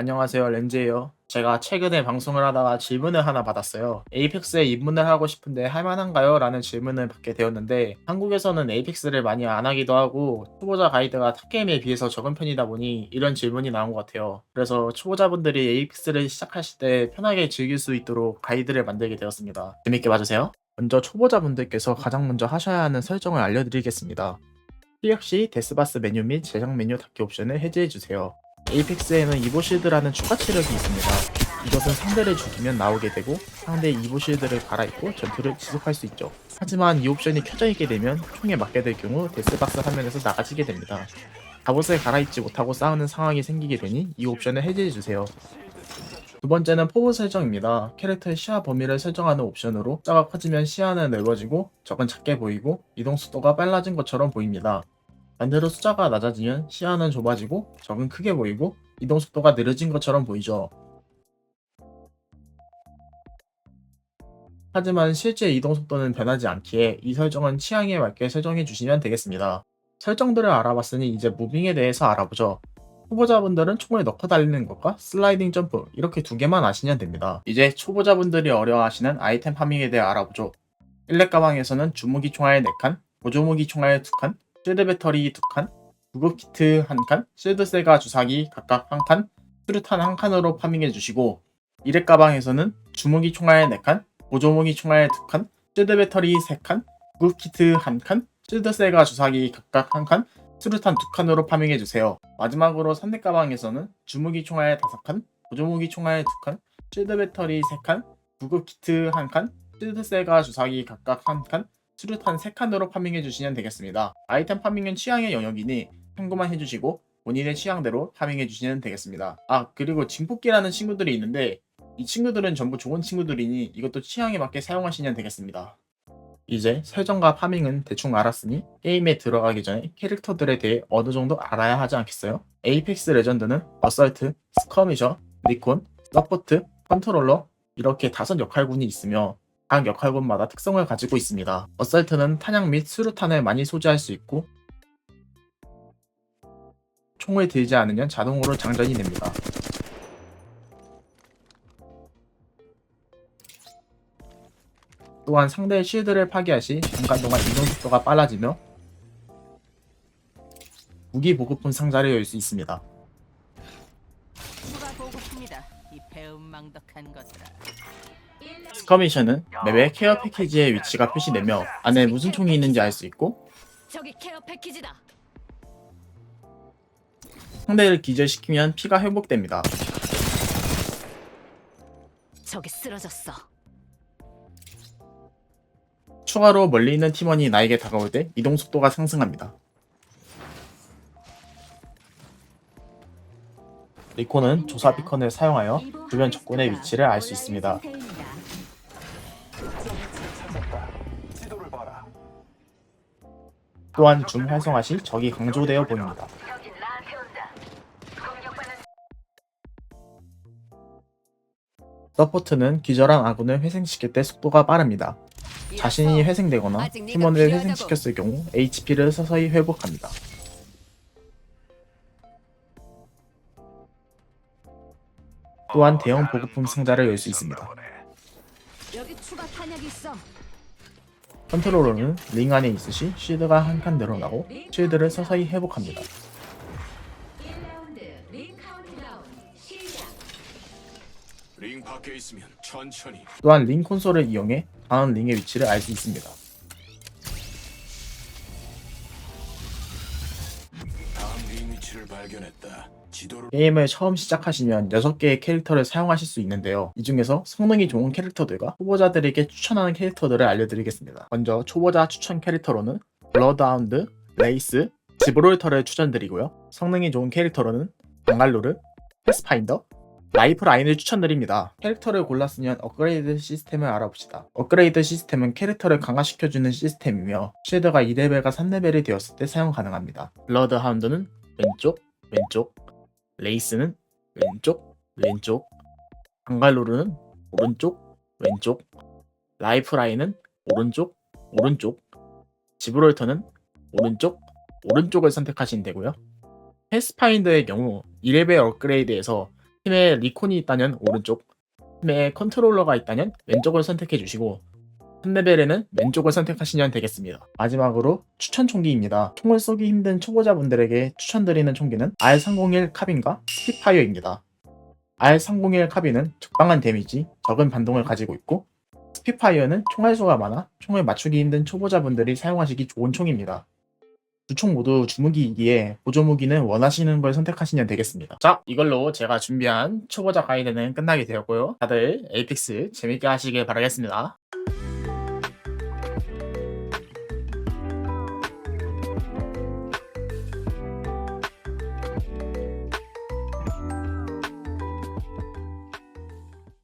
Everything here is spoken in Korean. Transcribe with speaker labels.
Speaker 1: 안녕하세요 렌즈예요. 제가 최근에 방송을 하다가 질문을 하나 받았어요. 에이펙스에 입문을 하고 싶은데 할만한가요? 라는 질문을 받게 되었는데 한국에서는 에이펙스를 많이 안 하기도 하고 초보자 가이드가 탑게임에 비해서 적은 편이다 보니 이런 질문이 나온 것 같아요. 그래서 초보자분들이 에이펙스를 시작하실 때 편하게 즐길 수 있도록 가이드를 만들게 되었습니다. 재밌게 봐주세요. 먼저 초보자분들께서 가장 먼저 하셔야 하는 설정을 알려드리겠습니다. 시 데스바스 메뉴 및 제작 메뉴 닫기 옵션을 해제해주세요. 에이펙스에는 이보실드라는 추가 체력이 있습니다. 이것은 상대를 죽이면 나오게 되고 상대의 이보실드를 갈아입고 전투를 지속할 수 있죠. 하지만 이 옵션이 켜져 있게 되면 총에 맞게 될 경우 데스박스 화면에서 나가지게 됩니다. 갑옷을 갈아입지 못하고 싸우는 상황이 생기게 되니 이 옵션을 해제해주세요. 두 번째는 포브 설정입니다. 캐릭터의 시야 범위를 설정하는 옵션으로 숫자가 커지면 시야는 넓어지고 적은 작게 보이고 이동 속도가 빨라진 것처럼 보입니다. 반대로 숫자가 낮아지면 시야는 좁아지고 적은 크게 보이고 이동 속도가 느려진 것처럼 보이죠. 하지만 실제 이동 속도는 변하지 않기에 이 설정은 취향에 맞게 설정해 주시면 되겠습니다. 설정들을 알아봤으니 이제 무빙에 대해서 알아보죠. 초보자분들은 총을 넣고 달리는 것과 슬라이딩 점프 이렇게 두 개만 아시면 됩니다. 이제 초보자분들이 어려워하시는 아이템 파밍에 대해 알아보죠. 일렉 가방에서는 주무기 총알 4칸, 보조무기 총알 2칸, 실드 배터리 2칸, 구급 키트 1칸, 실드 세가 주사기 각각 1칸, 수류탄 1칸으로 파밍해 주시고 일렉 가방에서는 주무기 총알 4칸, 보조무기 총알 2칸, 실드 배터리 3칸, 구급 키트 1칸, 실드 세가 주사기 각각 1칸, 수류탄 2칸으로 파밍해 주세요. 마지막으로 산대 가방에서는 주무기 총알 5칸, 보조무기 총알 2칸, 실드 배터리 3칸, 구급 키트 1칸, 실드 세가 주사기 각각 1칸, 수류탄 3칸으로 파밍해 주시면 되겠습니다. 아이템 파밍은 취향의 영역이니 참고만 해주시고 본인의 취향대로 파밍해 주시면 되겠습니다. 아 그리고 진폭기라는 친구들이 있는데 이 친구들은 전부 좋은 친구들이니 이것도 취향에 맞게 사용하시면 되겠습니다. 이제 설정과 파밍은 대충 알았으니 게임에 들어가기 전에 캐릭터들에 대해 어느 정도 알아야 하지 않겠어요? 에이펙스 레전드는 어설트, 스커미셔, 리콘, 서포트, 컨트롤러 이렇게 다섯 역할군이 있으며 각 역할군마다 특성을 가지고 있습니다. 어설트는 탄약 및 수류탄을 많이 소지할 수 있고 총을 들지 않으면 자동으로 장전이 됩니다. 또한 상대의 실드를 파괴할 시 잠깐 동안 이동 속도가 빨라지며 무기 보급품 상자를 열 수 있습니다.
Speaker 2: 추가 보고품이다. 이 배은망덕한 것들아.
Speaker 1: 스커미션은 맵의 케어 패키지의 위치가 표시되며 안에 무슨 총이 있는지 알 수 있고
Speaker 2: 저기 케어 패키지다.
Speaker 1: 상대를 기절시키면 피가 회복됩니다.
Speaker 2: 저기 쓰러졌어.
Speaker 1: 추가로 멀리 있는 팀원이 나에게 다가올 때 이동 속도가 상승합니다. 리콘은 조사 비컨을 사용하여 주변 적군의 위치를 알 수 있습니다. 또한 줌 활성화 시 적이 강조되어 보입니다. 서포트는 기절한 아군을 회생시킬 때 속도가 빠릅니다. 자신이 회생되거나 팀원을 회생시켰을 경우 HP를 서서히 회복합니다. 또한 대형 보급품 상자를 열 수 있습니다.
Speaker 2: 여기 추가 탄약이 있어.
Speaker 1: 컨트롤러는 링 안에 있으시 쉴드가 한 칸 늘어나고 쉴드를 서서히 회복합니다.
Speaker 2: 1라운드 링 카운트다운 시작.
Speaker 3: 링 밖에 있으면 천천히
Speaker 1: 또한 링 콘솔을 이용해 다음 링의 위치를 알 수 있습니다.
Speaker 3: 다음 링 위치를 발견했다.
Speaker 1: 게임을 처음 시작하시면 6개의 캐릭터를 사용하실 수 있는데요. 이 중에서 성능이 좋은 캐릭터들과 초보자들에게 추천하는 캐릭터들을 알려드리겠습니다. 먼저 초보자 추천 캐릭터로는 블러드하운드, 레이스, 지브롤터를 추천드리고요. 성능이 좋은 캐릭터로는 방갈로르, 패스파인더, 라이프 라인을 추천드립니다. 캐릭터를 골랐으면 업그레이드 시스템을 알아봅시다. 업그레이드 시스템은 캐릭터를 강화시켜주는 시스템이며 쉴드가 2레벨과 3레벨이 되었을 때 사용 가능합니다. 블러드 하운드는 왼쪽, 왼쪽, 레이스는 왼쪽, 왼쪽, 방갈로르는 오른쪽, 왼쪽, 라이프라인은 오른쪽, 오른쪽, 지브롤터는 오른쪽, 오른쪽을 선택하시면 되고요. 패스파인더의 경우 2레벨 업그레이드에서 팀에 리콘이 있다면 오른쪽, 팀에 컨트롤러가 있다면 왼쪽을 선택해 주시고 3레벨에는 왼쪽을 선택하시면 되겠습니다. 마지막으로 추천 총기입니다. 총을 쏘기 힘든 초보자분들에게 추천드리는 총기는 R301 카빈과 스피파이어입니다. R301 카빈은 적당한 데미지, 적은 반동을 가지고 있고 스피파이어는 총알 수가 많아 총을 맞추기 힘든 초보자분들이 사용하시기 좋은 총입니다. 두 총 모두 주무기이기에 보조무기는 원하시는 걸 선택하시면 되겠습니다. 자, 이걸로 제가 준비한 초보자 가이드는 끝나게 되었고요. 다들 에이픽스 재밌게 하시길 바라겠습니다.